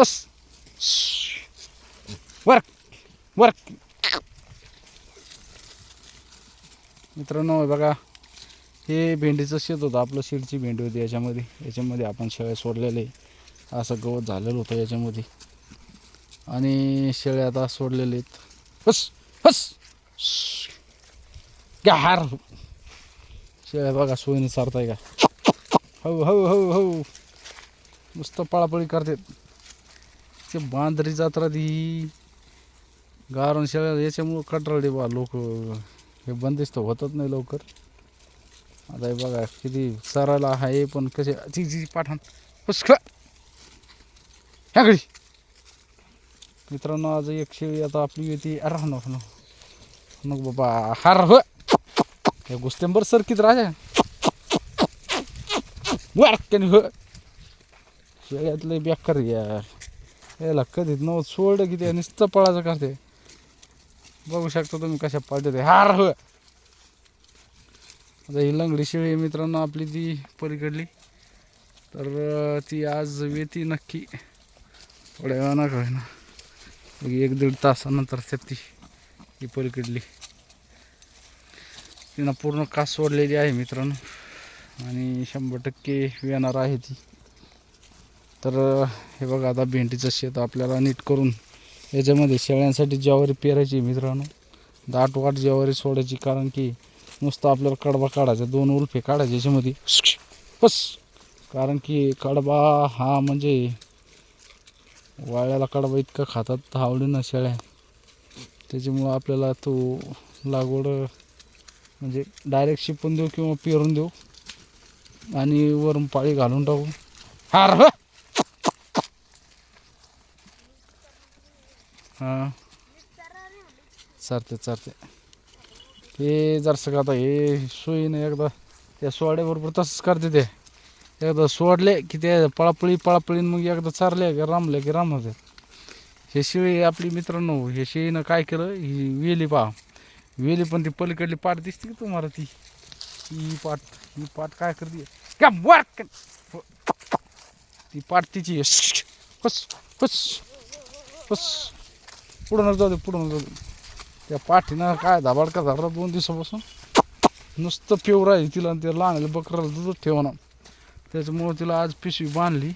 बस. Work work. मित्रांनो हे बघा हे भेंडीचं शेत होतं. आपलं शेडची भेंडी होती याच्यामध्ये. याच्यामध्ये आपण शेळ्या सोडलेले. असं गवत झालेलं होतं याच्यामध्ये. आणि शेळ्या आता सोडलेले आहेत. बस बस. क्या शेळ्या बघा सोयीने चारताय का? हो हो हो हो नुसतं पळापळी करतात. ते बांधरी जात्रा ती. गारण शेळ्या याच्यामुळं कंटाळले बा लोक. हे बंदिस्त होतच नाही लवकर. आता हे बघा किती चरायला आहे पण कसे जी जी पाठाण. पुष्क ह्या मित्रांनो आज एक शेळी आता आपली येते. अरे नको नको बाबा. हार हो. हे गुस्तेंबर सरकीत राजा. वारक्याने हो. शेळ्यातले बेकार यार. याला कधीच नव सोड की ते नुसतं पळाचं करते. बघू शकता तुम्ही कशा पळते ते हार हो. आता ही लंगडी शेळी मित्रांनो आपली ती पलीकडली. तर ती आज वेती नक्की. थोड्या वेळा कळे ना एक दीड तासानंतर ती ही पलीकडली. तिनं पूर्ण कास सोडलेली आहे मित्रांनो. आणि शंभर टक्के येणार आहे ती. तर हे बघा आता भेंडीचं शेत आपल्याला नीट करून याच्यामध्ये शेळ्यांसाठी ज्वारी पेरायची मित्रांनो. दाट वाट ज्वारी सोडायची कारण की नुसतं आपल्याला कडबा काढायचा दोन उल्फे काढायचे याच्यामध्ये. बस! कारण की कडबा हा म्हणजे वाळ्याला कडबा इतका खातात आवडीनं शेळ्या. त्याच्यामुळं आपल्याला तो लागवड म्हणजे डायरेक्ट शिपून देऊ किंवा पेरून देऊ. आणि वरून पाळी घालून टाकू. हार हां. चालते चालते हे जरसं का आता हे सोयीनं एकदा त्या सोड्याबरोबर तसंच करते ते. एकदा सोडले की ते पळापळी पळापळीन मग एकदा चारले की रामले की राम होते हे शेळी आपली मित्रांनो हे शेळीनं काय केलं? ही वेली पहा. वेली पण ती पलीकडली पाट दिसते की तुम्हाला ती? ही पाट ही पाट काय करते? क्या ती पाट तिची आहे. बस बस. पुढं जाऊ दे पुढं जाऊ दे. त्या पाठीनं काय धाबाडका झाला दोन दिवसापासून? नुसतं पिऊ राहील तिला आणि ते लहान बकराला दूधच ठेवणार त्याच्यामुळं तिला आज पिशवी बांधली.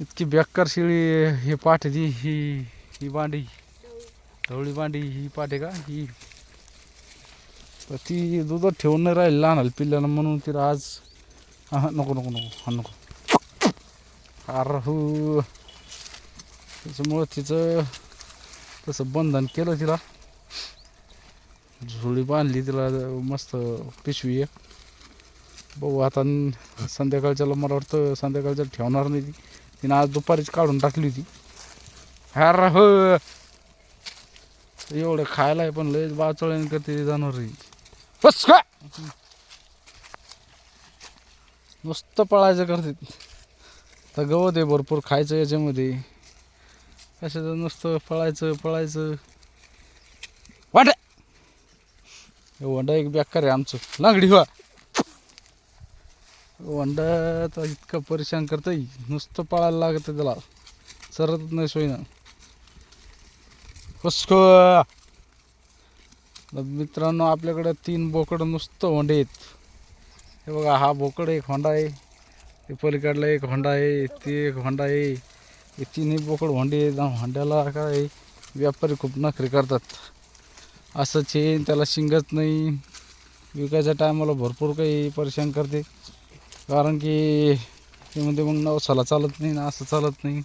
इतकी बेकार शिळी हे पाठी ती ही ही बांडी ढवळी बांडी ही पाठी का? ही. तर ती दुधात ठेवून नाही राहील लहान पिल्ल्यानं म्हणून तिला आज हा नको नको नको हा नको. अरे हो त्याच्यामुळं तिचं तसं बंधन केलं तिला. झुळी बांधली तिला मस्त पिशवी आहे बघू आता संध्याकाळच्या संध्याकाळच्याला मला वाटतं संध्याकाळच्या ठेवणार नाही ती. तिनं आज दुपारीच काढून टाकली होती. अरे हो! एवढं खायला आहे पण लयच बाचळ्याने करते जाणार बस का नुसतं पळायचं करते. तर गवत आहे भरपूर खायचं याच्यामध्ये. कशाचं नुसतं पळायचं पळायचं. वाट! वंडा एक बेकार आहे आमचं. लांगडी व्हा वंडा तर इतकं परेशान करतंय. नुसतं पळायला लागतं त्याला. चरतच नाही सोयीनं. हुसको! मित्रांनो आपल्याकडं तीन बोकड नुसतं होंडे आहेत. हे बघा हा बोकड एक होंडा आहे. ते पलीकडला एक होंडा आहे ते एक होंडा आहे. हे तिन्ही बोकड होंडे भांड्याला काय व्यापारी खूप नखरे करतात. असं चेन त्याला शिंगत नाही. विकायच्या टायमाला भरपूर काही परेशान करते. कारण की ते म्हणते मग नवसाला चालत नाही ना असं चालत नाही.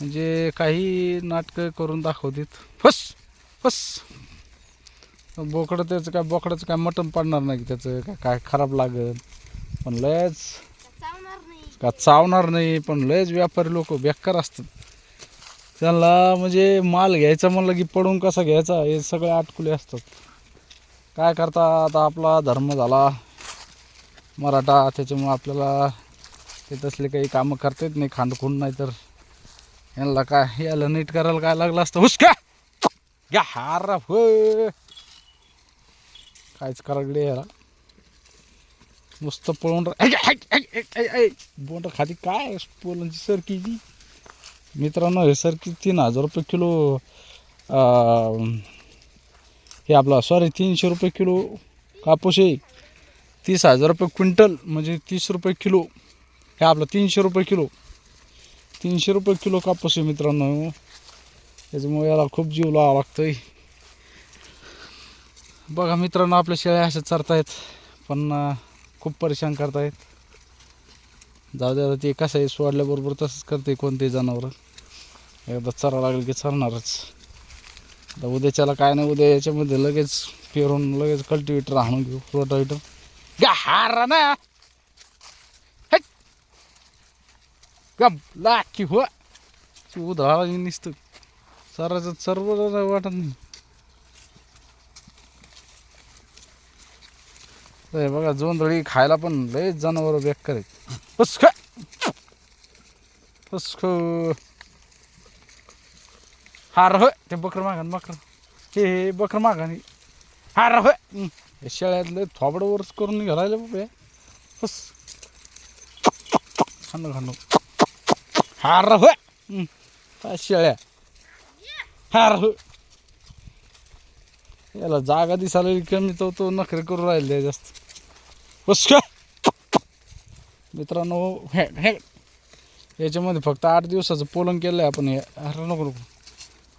म्हणजे काही नाटकं करून दाखवतात. फस! फस! बोकडं त्याचं काय बोकडाचं काय मटण पाडणार नाही त्याचं काय काय खराब लागेल. पण लयच चावणार नाही. का चावणार नाही पण लयच व्यापारी लोक बेकार असतात. त्यांना म्हणजे माल घ्यायचा म्हणलं की पडून कसा घ्यायचा हे सगळे आटकुले असतात. काय करता आता आपला धर्म झाला. मराठा त्याच्यामुळं आपल्याला ते तसले काही कामं करता येत नाही खांडखुंड नाही तर. यांना काय याला नीट करायला काय लागलं असतं? हुसका घ्या हार हो काहीच करायला याला. नुसतं पळून बोंड खाती काय पोलांची सरकी ती मित्रांनो हे सरकी तीन हजार रुपये किलो हे आपला सॉरी तीनशे रुपये किलो कापूस आहे. तीस हजार रुपये क्विंटल म्हणजे तीस रुपये किलो. हे आपलं तीनशे रुपये किलो. तीनशे रुपये किलो कापूस आहे मित्रांनो. त्याच्यामुळे याला खूप जीव लावा लागतोय. बघा मित्रांनो आपल्या शेळ्या अशा चरतायत. पण खूप परेशान करतायत. जाऊ द्या ते कसं आहे सोडल्याबरोबर तसंच करते कोणते जनावर. एकदा चरा लागलं की चरणारच. आता उद्याच्याला काय नाही उद्या याच्यामध्ये लगेच पेरून लगेच कल्टिवेटर आणून घेऊ रोटावेटर गा हारा ना हेट. गम लाकी हो उधळाला निसतं. चराचं चरव वाटत नाही. हे बघा जोंधळी खायला पण लय जनावर बेकार आहेत. पुस्क पुस्क हार होय ते बकर मागण बकर. हे हे बकर मागण हार होय. हं. हे शेळ्यातले थोबड वरच करून घालायला बाबा हे. खाणं खाणं हार होय. शेळ्या. हार होय. याला जागा दिसायला कमी तो तो नखरे करून राहिले जास्त. बस का मित्रांनो हे हे. याच्यामध्ये फक्त आठ दिवसाचं पोलन केलं आहे आपण हे. अरे नको नको.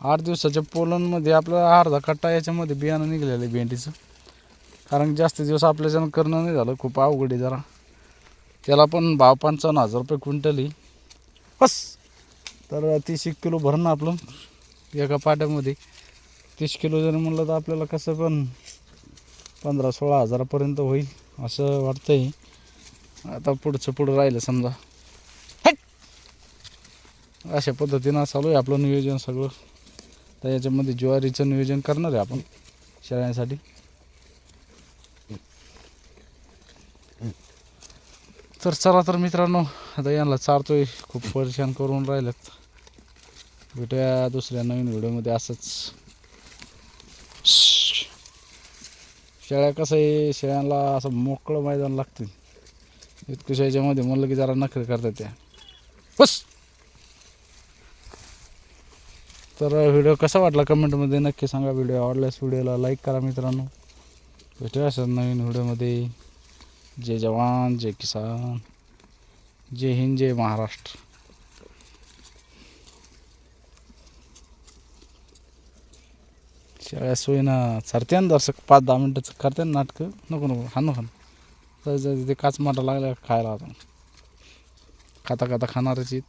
आठ दिवसाच्या पोलनमध्ये आपला अर्धा कट्टा याच्यामध्ये बियाणं निघलेलं आहे भेंडीचं. कारण जास्त दिवस आपल्याच्यानं करणं नाही झालं. खूप अवघड आहे जरा. त्याला पण भाव पंचावन्न हजार रुपये क्विंटल आहे. बस. तर तीस एक किलो भरणं आपलं. एका पाट्यामध्ये. तीस किलो जरी म्हणलं तर आपल्याला कसं पण पंधरा सोळा हजारापर्यंत होईल. असं वाटतंय. आता पुढचं पुढं राहिलं समजा. अशा पद्धतीनं चालू आहे आपलं नियोजन सगळं. तर याच्यामध्ये ज्वारीचं नियोजन करणार आहे आपण शेळ्यांसाठी. तर चला तर मित्रांनो आता यांना चारतोय. खूप परेशान करून राहिलेत. भेटूया दुसऱ्या नवीन व्हिडिओमध्ये. असंच. शेळ्या कसं आहे शेळ्यांना असं मोकळं मैदान लागतील इतकं याच्यामध्ये म्हणलं की जरा नखरे करतात त्या. बस! तर व्हिडिओ कसा वाटला कमेंटमध्ये नक्की सांगा. व्हिडिओ आवडल्यास व्हिडिओला लाईक करा मित्रांनो. भेटूया सर नवीन व्हिडिओमध्ये. जय जवान जय किसान. जय हिंद जय महाराष्ट्र. शाळा सोयीनं सरते ना दर्शक पाच दहा मिनटाचं करते ना नाटकं. नको नको. हाणू हाण. तर ते काच माटा लागल्या खायला आता? खाता खाता खाणारच आहेत.